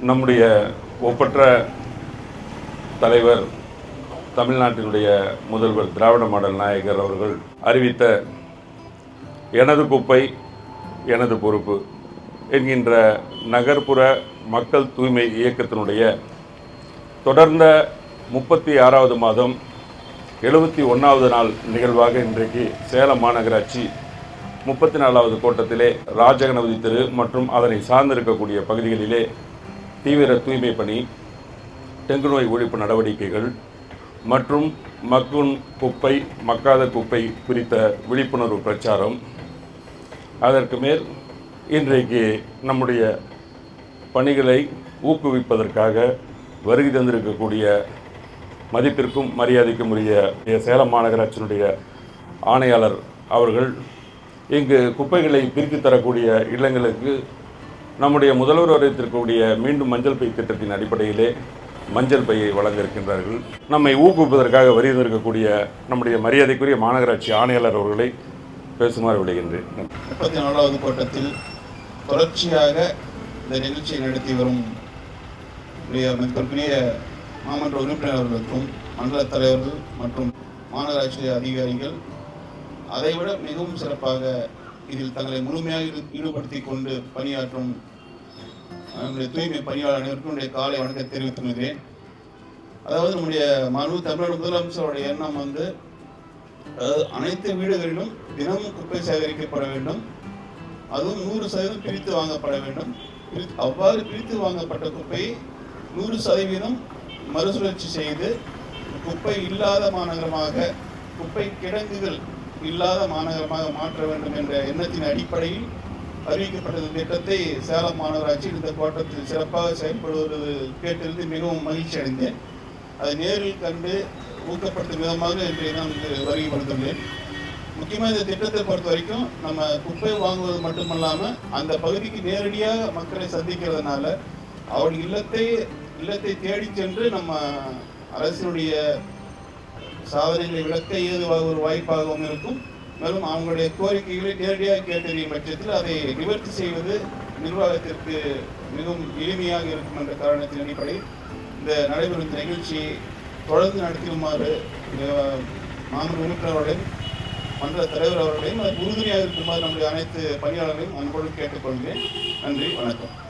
நம்முடைய ஒப்பற்ற தலைவர் தமிழ்நாட்டினுடைய முதல்வர் திராவிட மாடல் நாயகர் அவர்கள் அறிவித்த எனது குப்பை எனது பொறுப்பு என்கின்ற நகர்ப்புற மக்கள் தூய்மை இயக்கத்தினுடைய தொடர்ந்த முப்பத்தி ஆறாவது மாதம் எழுபத்தி ஒன்றாவது நாள் நிகழ்வாக இன்றைக்கு சேலம் மாநகராட்சி முப்பத்தி நாலாவது கோட்டத்திலே ராஜகணபதி தெரு மற்றும் அதனை சார்ந்திருக்கக்கூடிய பகுதிகளிலே தீவிர தூய்மை பணி டெங்கு நோய் ஒழிப்பு நடவடிக்கைகள் மற்றும் மக்கும் குப்பை மக்காத குப்பை குறித்த விழிப்புணர்வு பிரச்சாரம். அதற்கு மேல் இன்றைக்கு நம்முடைய பணிகளை ஊக்குவிப்பதற்காக வருகை தந்திருக்கக்கூடிய மதிப்பிற்கும் மரியாதைக்கும் உரிய சேலம் மாநகராட்சியினுடைய ஆணையாளர் அவர்கள் இங்கு குப்பைகளை பிரித்து தரக்கூடிய இல்லங்களுக்கு நம்முடைய முதல்வர் வரைத்திருக்கக்கூடிய மீண்டும் மஞ்சள் பை திட்டத்தின் அடிப்படையிலே மஞ்சள் பையை வழங்க இருக்கின்றார்கள் நம்மை ஊக்குவிப்பதற்காக வருகை நம்முடைய மரியாதைக்குரிய மாநகராட்சி ஆணையாளர் அவர்களை பேசுமாறு விடுகின்றேன். முப்பத்தி நாலாவது கோட்டத்தில் தொடர்ச்சியாக இந்த நிகழ்ச்சியை நடத்தி வரும் மிகப்பெரிய மதிப்பிற்குரிய மாமன்ற உறுப்பினர்களுக்கும் மண்டல தலைவர்கள் மற்றும் மாநகராட்சி அதிகாரிகள் அதைவிட மிகவும் சிறப்பாக இதில் தங்களை முழுமையாக ஈடு- ஈடுபடுத்திக் கொண்டு பணியாற்றும் நம்முடைய தூய்மை பணியாளர் அனைவருக்கும் காலை வணக்கத்தை தெரிவித்துக் கொள்கிறேன். அதாவது நம்முடைய மனு தமிழ்நாடு முதலமைச்சருடைய எண்ணம் வந்து அதாவது அனைத்து வீடுகளிலும் தினமும் குப்பை சேகரிக்கப்பட வேண்டும். அதுவும் நூறு சதவீதம் பிரித்து வாங்கப்பட வேண்டும். அவ்வாறு பிரித்து வாங்கப்பட்ட குப்பையை நூறு சதவீதம் மறுசுழற்சி செய்து குப்பை இல்லாத மாநகரமாக குப்பை கிடங்குகள் இல்லாத மாநகரமாக மாற்ற வேண்டும் என்ற எண்ணத்தின் அடிப்படையில் அறிவிக்கப்பட்ட இந்த திட்டத்தை சேலம் மாநகராட்சி இந்த கோட்டத்தில் சிறப்பாக செயல்படுவது கேட்டிருந்து மிகவும் மகிழ்ச்சி அடைந்தேன். அதை நேரில் கண்டு ஊக்கப்படுத்தும் விதமாக இன்றைய நான் இங்கு வருகை முக்கியமாக இந்த திட்டத்தை பொறுத்த வரைக்கும் நம்ம குப்பை வாங்குவது மட்டுமல்லாமல் அந்த பகுதிக்கு நேரடியாக மக்களை சந்திக்கிறதுனால அவர்கள் இல்லத்தை இல்லத்தை தேடி சென்று நம்ம அரசினுடைய சாதனைகளை விளக்க ஏதுவாக ஒரு வாய்ப்பாகவும் இருக்கும். மேலும் அவங்களுடைய கோரிக்கைகளை நேரடியாக கேட்டறியும் பட்சத்தில் அதை நிவர்த்தி செய்வது நிர்வாகத்திற்கு மிகவும் எளிமையாக இருக்கும் என்ற காரணத்தின் அடிப்படையில் இந்த நடைபெறும் இந்த நிகழ்ச்சியை தொடர்ந்து நடத்தியுமாறு அஹ், உறுப்பினர் அவர்களையும் மன்ற தலைவர் அவர்களையும் அதற்கு உறுதுணையாக இருக்குமாறு நம்முடைய அனைத்து பணியாளர்களையும் அன்போடு கேட்டுக்கொள்கிறேன். நன்றி வணக்கம்.